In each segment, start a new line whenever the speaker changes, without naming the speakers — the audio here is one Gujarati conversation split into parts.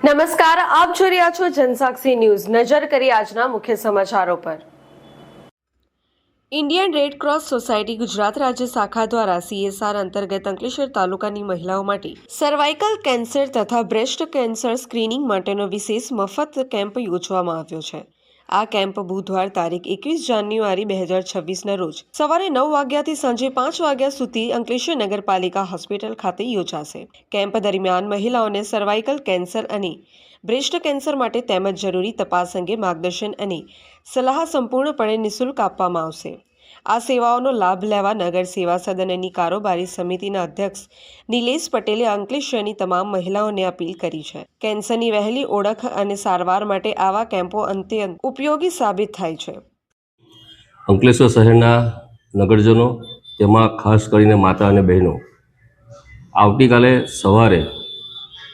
નમસ્કાર, આપ જોઈ રહ્યા છો જનસાક્ષી ન્યૂઝ. નજર કરી આજના મુખ્ય સમાચારો પર. Indian Red Cross Society Gujarat રાજ્ય શાખા દ્વારા સીએસઆર અંતર્ગત અંકલેશ્વર તાલુકાની મહિલાઓ માટે સર્વાઇકલ કેન્સર તથા બ્રેસ્ટ કેન્સર સ્ક્રીનિંગ માટેનો વિશેષ મફત કેમ્પ યોજવામાં આવ્યો છે. આ કેમ્પ બુધવાર તારીખ એકવીસ જાન્યુઆરી બે હજાર છવ્વીસના રોજ સવારે નવ વાગ્યાથી સાંજે પાંચ વાગ્યા સુધી અંકલેશ્વર નગરપાલિકા હોસ્પિટલ ખાતે યોજાશે. કેમ્પ દરમિયાન મહિલાઓને સર્વાઇકલ કેન્સર અને બ્રેસ્ટ કેન્સર માટે તેમજ જરૂરી તપાસ અંગે માર્ગદર્શન અને સલાહ સંપૂર્ણપણે નિઃશુલ્ક આપવામાં આવશે. આ સેવાઓનો લાભ લેવા નગર સેવા સદન એની કારોબારી સમિતિના અધ્યક્ષ નિલેશ પટેલે અંકલેશ્વરની તમામ મહિલાઓને અપીલ કરી છે. કેન્સરની વહેલી ઓળખ અને સારવાર માટે આવા કેમ્પો અત્યંત ઉપયોગી સાબિત થાય છે.
અંકલેશ્વર શહેરના નગરજનો, તેમાં ખાસ કરીને માતા અને બહેનો, આવતીકાલે સવારે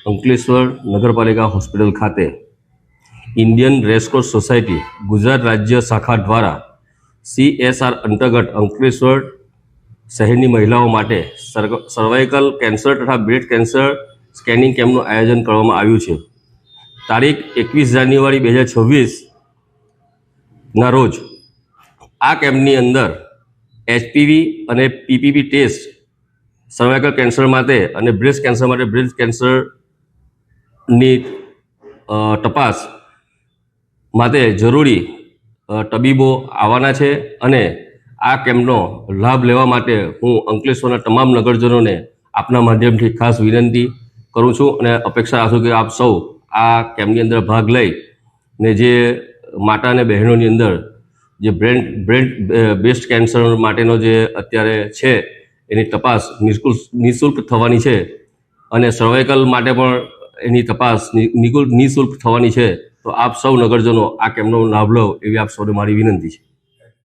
અંકલેશ્વર નગરપાલિકા હોસ્પિટલ ખાતે ઇન્ડિયન રેસકોર્સ સોસાયટી ગુજરાત રાજ્ય શાખા દ્વારા સીએસઆર અંતર્ગત અંકલેશ્વર શહેરની મહિલાઓ માટે સર્વ- સર્વાઇકલ કેન્સર તથા બ્રેસ્ટ કેન્સર સ્કેનિંગ કેમ્પનું આયોજન કરવામાં આવ્યું છે. તારીખ એકવીસ જાન્યુઆરી બે હજાર છવ્વીસના રોજ આ કેમ્પની અંદર એચપીવી અને પીપીપી ટેસ્ટ, સર્વાઇકલ કેન્સર માટે અને બ્રેસ્ટ કેન્સર માટે બ્રેસ્ટ કેન્સરની તપાસ માટે જરૂરી તબીબો આવવાના છે અને આ કેમ્પનો લાભ લેવા માટે હું અંકલેશ્વરના તમામ નગરજનોને આપના માધ્યમથી ખાસ વિનંતી કરું છું અને અપેક્ષા રાખું કે આપ સૌ આ કેમ્પની અંદર ભાગ લઈ ને જે માતા અને બહેનોની અંદર જે બ્રેન બ્રેન બેસ્ટ કેન્સર માટેનો જે અત્યારે છે એની તપાસ નિઃશુલ્ક નિઃશુલ્ક થવાની છે અને સર્વાઇકલ માટે પણ એની તપાસ નિઃશુલ્ક નિઃશુલ્ક થવાની છે. તો આપ સૌ નગરજનો આ કેમ્પનો લાભ લો એવી આપ સૌને મારી વિનંતી છે.